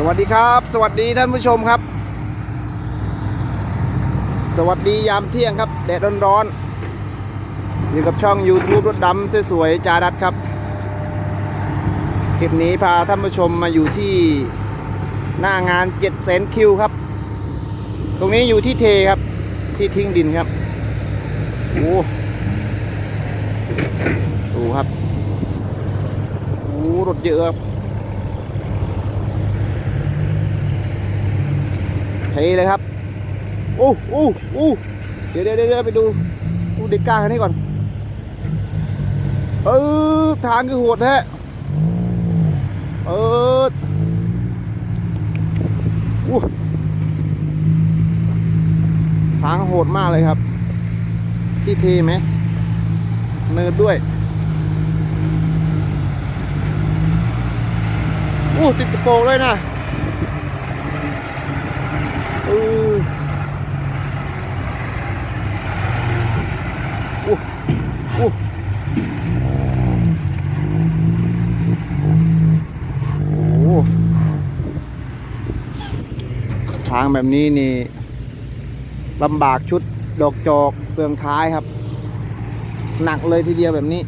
สวัสดีครับ สวัสดีท่านผู้ชมครับ สวัสดียามเที่ยงครับแดดร้อนๆอยู่กับช่อง YouTube รถดำสวยๆจารัดครับ คลิปนี้พาท่านผู้ชมมาอยู่ที่หน้างานเจ็ดแสนคิวครับ ตรงนี้อยู่ที่เทครับที่ทิ้งดินครับโอ้ดูครับโอ้รถเยอะครับ เทเลยครับโอ้โอ้โอ้เดี๋ยวเดี๋ยวเดี๋ยวไปดูดูเด็กกล้าคันนี้ก่อน เออทางคือโหดแท้เอออู้ทางโหดมากเลยครับ ที่เทไหมเนินด้วยอู้ติดกระโปรงเลยนะ อู้อู้ทางแบบนี้นี่ลำบากชุดดอกจอกเฟืองท้ายครับ หนักเลยทีเดียวแบบนี้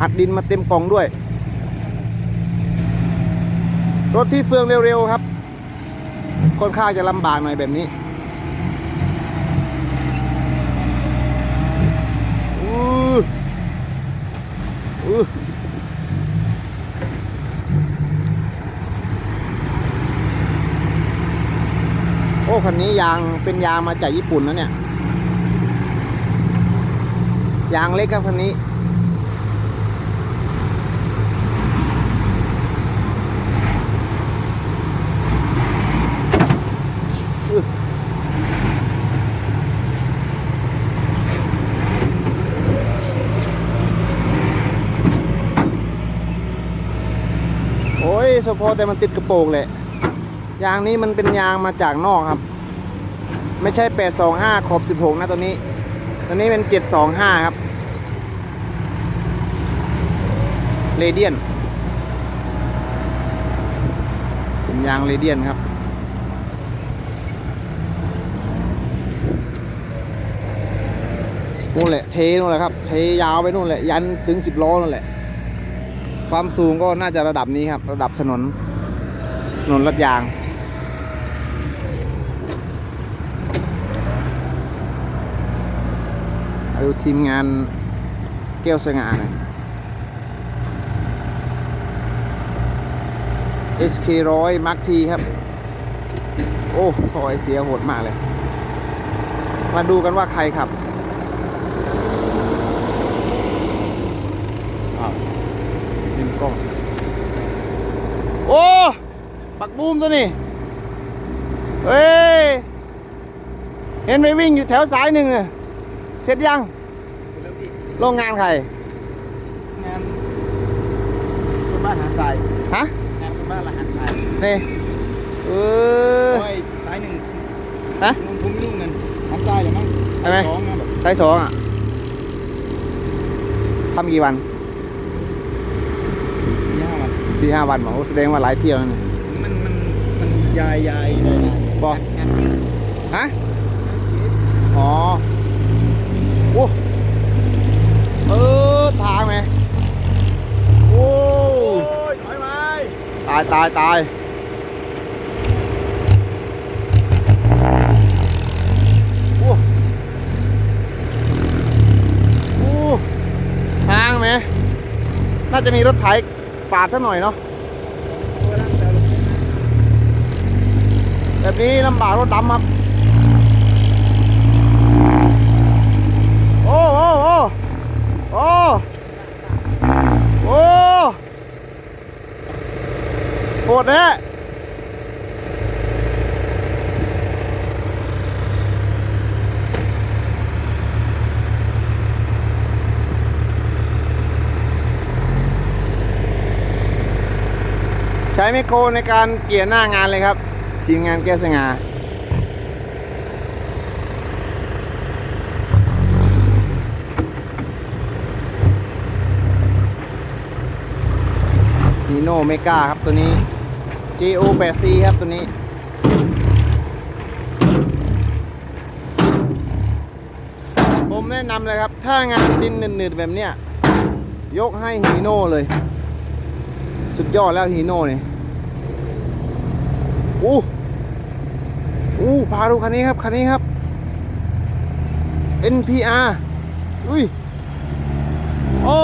อัดดินมาเต็มกล่องด้วย รถที่เฟืองเร็ว ๆ ครับ ค่อนข้างจะลำบากหน่อยแบบนี้อู้โอ้คันนี้ยางเป็นยางมาจากญี่ปุ่นนะเนี่ย ยางเล็กครับคันนี้ โอ้ยสพอแต่มันติดกระโปรงแหละ ยางนี้มันเป็นยางมาจากนอกครับ ไม่ใช่ 825 ขอบ 16 นะตัวนี้ ตัวนี้เป็น 725 ครับ เรเดียน เป็นยางเรเดียนครับนู่นแหละ เทนู่นแหละครับ เทยาวไปนู่นแหละ ยันถึง 10 ล้อนั่นแหละ ความสูงก็น่าจะระดับนี้ครับ ระดับถนนถนนลาดยาง ดูทีมงานแก้วสง่าหน่อย SK ร้อยมาร์คทีครับ โอ้ถอยเสียโหดมากเลย มาดูกันว่าใครขับอ้าวยิง กล้อง โอ้ปักบูมตัวนี้เฮ้ย เห็นไปวิ่งอยู่แถวสายหนึ่งอะเสร็จยังโรงงานใคร งานคนบ้านหาดทรายฮะ งานคนบ้านละหาดทรายนี่เออ โอ้ยสายหนึ่งฮะมึงคุ้มยุ่งเงินหาดทรายเหรือมั้งใช่ไหมสองนะแบบสายสองอะทำกี่วันสี่ห้าวัน สี่ห้าวันบอกโอ้แสดงว่าหลายเที่ยวนั่นนี่มันมันมันยายยายเลยนะบอกงานจริงฮะอ๋อโอ้เออทางไหมโอ้โอ้ยถอยไปตายตายตายโอ้โอ้ทางไหมน่าจะมีรถไถ ปาดสักหน่อยเนาะแบบนี้ลำบากรถดำครับ โอ้โอ้โอ้โอ้โอ้โหดแน่ ใช้ไมโครในการเกี่ยหน้างานเลยครับ ทีมงานแก้สง่านีโน่เมกาครับตัวนี้ JO 8C ครับตัวนี้ ผมแนะนำเลยครับ ถ้างานดินหนืดๆแบบเนี้ย ยกให้ฮีโน่เลย สุดยอดแล้วฮีโน่เนี่ยอู้อู้พาดูคันนี้ครับ คันนี้ครับ NPR อุ้ยโอ้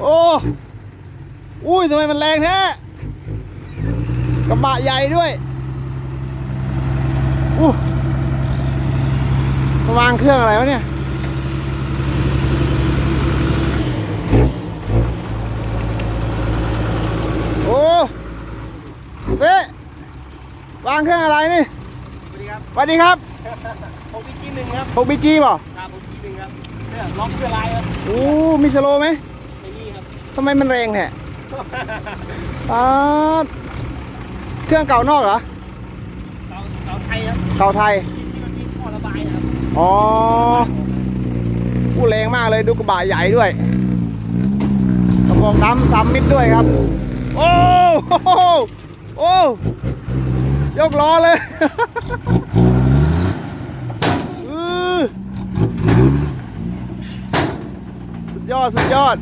โอ้อุ้ยทำไมมันแรงแท้กระบะใหญ่ด้วยอู้วางเครื่องอะไรวะเนี่ย โอ้เป๊ะวาง เครื่องอะไรนี่สวัสดีครับสวัสดีครับผมมีกินหนึ่งครับพกบีจีป่ะครับผมมีหนึ่งครับเนี่ยล็อกเสื้อลายครับโอ้มีสโลว์ไหมไอ้นี่ครับทำไมมันแรงแท้ป๊าดเครื่องเก่านอกเหรอเสาเสาไทยครับเก่าไทยที่มันมีท่อระบายครับอ๋ออู้แรงมากเลยดูกระบะใหญ่ด้วยกระบอกดำซ้ำมิดด้วยครับ โอ้โหโอ้ ยกล้อเลยสุดยอด สุดยอด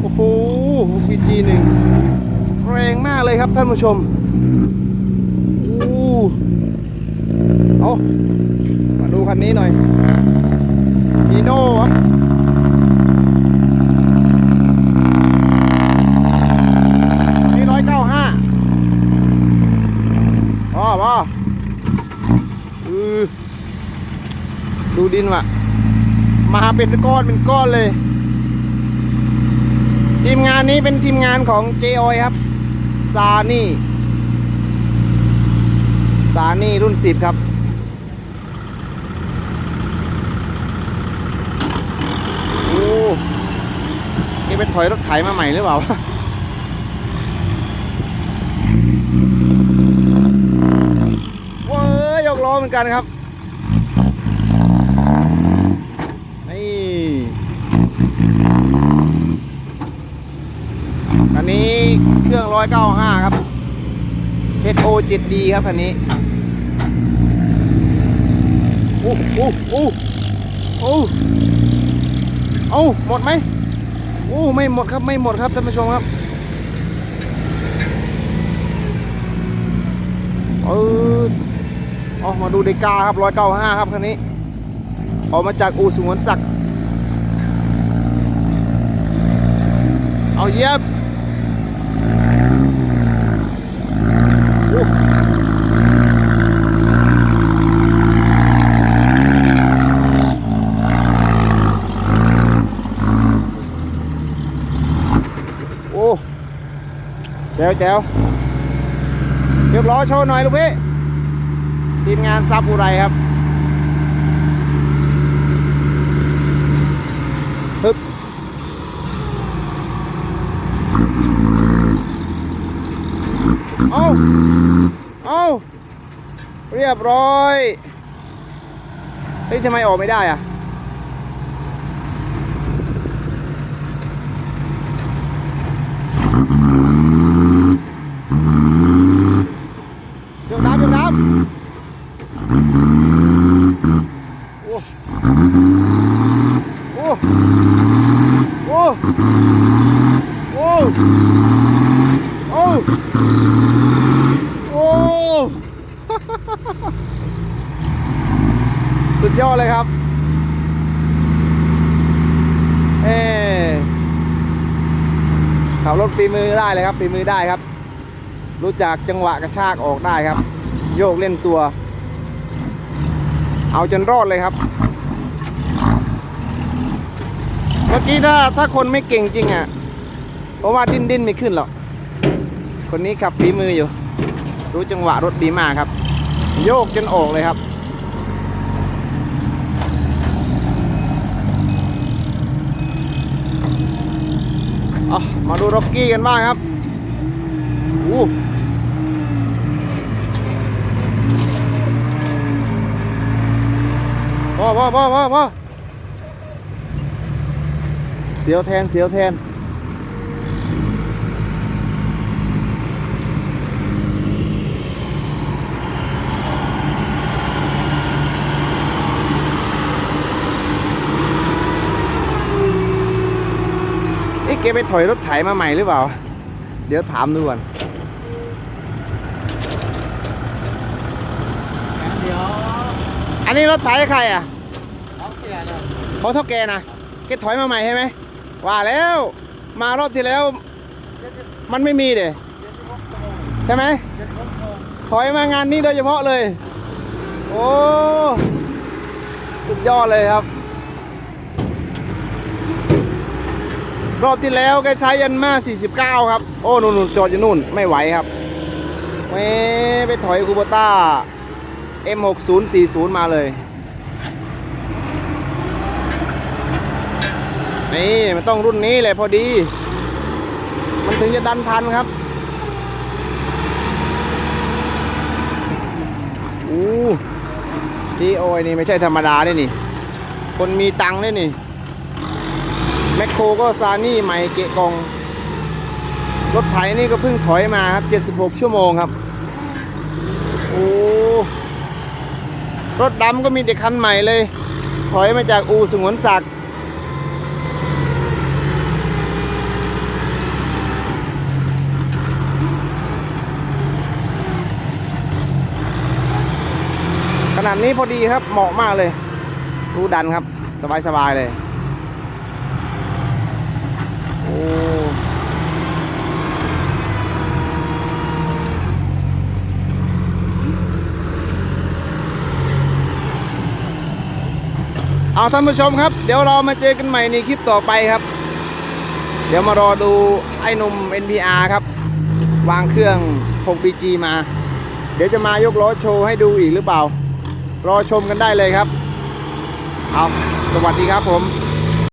โอ้โหพีจีหนึ่งแรงมากเลยครับท่านผู้ชมโอ้เอามาดูคันนี้หน่อยนีโน่ครับอันนี้ร้อยเก้าห้า พอพออือดูดินว่ะ มาเป็นก้อนเป็นก้อนเลย ทีมงานนี้เป็นทีมงานของ j o ครับ ซานี่ ซานี่รุ่นสิบครับโอ้นี่ไปถอยรถไถมาใหม่หรือเปล่า เว้ยยกล้ อนกันครับ นี่อันนี้เครื่อง195ครับ HO 7D ครับคันนี้โอ้โอ้โอ้โอ้เอาหมดไหมโอ้ไม่หมดครับไม่หมดครับท่านผู้ชมครับเออ ออมาดูเดกาครับ195ครับคันนี้ ออกมาจากอู่สงวนศักดิ์เอาเยี่ยมโอ้โอ้แจ๋วแจ๋วเรียบร้อยโชว์หน่อยลูกพี่ ทีมงานซับอุไรครับฮึบเอาเอาเรียบร้อย เฮ้ยทำไมออกไม่ได้อะยกน้ำยกน้ำโอ้โอ้ โอ้ โอ้ โอ้ โอ้ สุดยอดเลยครับ เอขับรถฝีมือได้เลยครับฝีมือได้ครับ รู้จักจังหวะกระชากออกได้ครับ โยกเล่นตัว เอาจนรอดเลยครับ เมื่อกี้ถ้าถ้าคนไม่เก่งจริงอะเพราะว่าดิ้นดิ้นไม่ขึ้นหรอก คนนี้ขับฝีมืออยู่ รู้จังหวะรถดีมากครับ โยกจนออกเลยครับ มาดูร็อกกี้กันบ้างครับอู้พ่อพ่อพ่อพ่อเสียวแทนเสียวแทน แกไปถอยรถไถมาใหม่หรือเปล่า เดี๋ยวถามดูก่อนเดี๋ยวอันนี้รถไถใครอะเอาเสียนะเขาเท่าแกนะแกถอยมาใหม่ใช่ไหมว่าแล้วมารอบที่แล้ว มันไม่มีเด้ใช่ไหมถอยมางานนี้โดยเฉพาะเลย โอ้สุดยอดเลยครับ รอบที่แล้วแกใช้ยันมา49 ครับ โอ้นู่นๆจอดอยู่นู่นไม่ไหวครับเว้ไปถอยคูโบต้า M6040 มาเลย นี่มันต้องรุ่นนี้เลยพอดี มันถึงจะดันทันครับอู้ที่โอยนี่ไม่ใช่ธรรมดาด้วยนี่ คนมีตังค์ด้วยนี่ แมคโครก็ซานี่ใหม่เกะกอง รถไถนี่ก็เพิ่งถอยมาครับ 76 ชั่วโมงครับ โอ้รถดำก็มีแต่คันใหม่เลย ถอยมาจากอูสงวนศักดิ์ขนาดนี้พอดีครับเหมาะมากเลย รูดันครับ สบายๆเลย เอาท่านผู้ชมครับ เดี๋ยวเรามาเจอกันใหม่ในคลิปต่อไปครับ เดี๋ยวมารอดูไอ้หนุ่ม NPR ครับ วางเครื่อง 6BG มา เดี๋ยวจะมายกล้อโชว์ให้ดูอีกหรือเปล่า รอชมกันได้เลยครับ เอาสวัสดีครับผม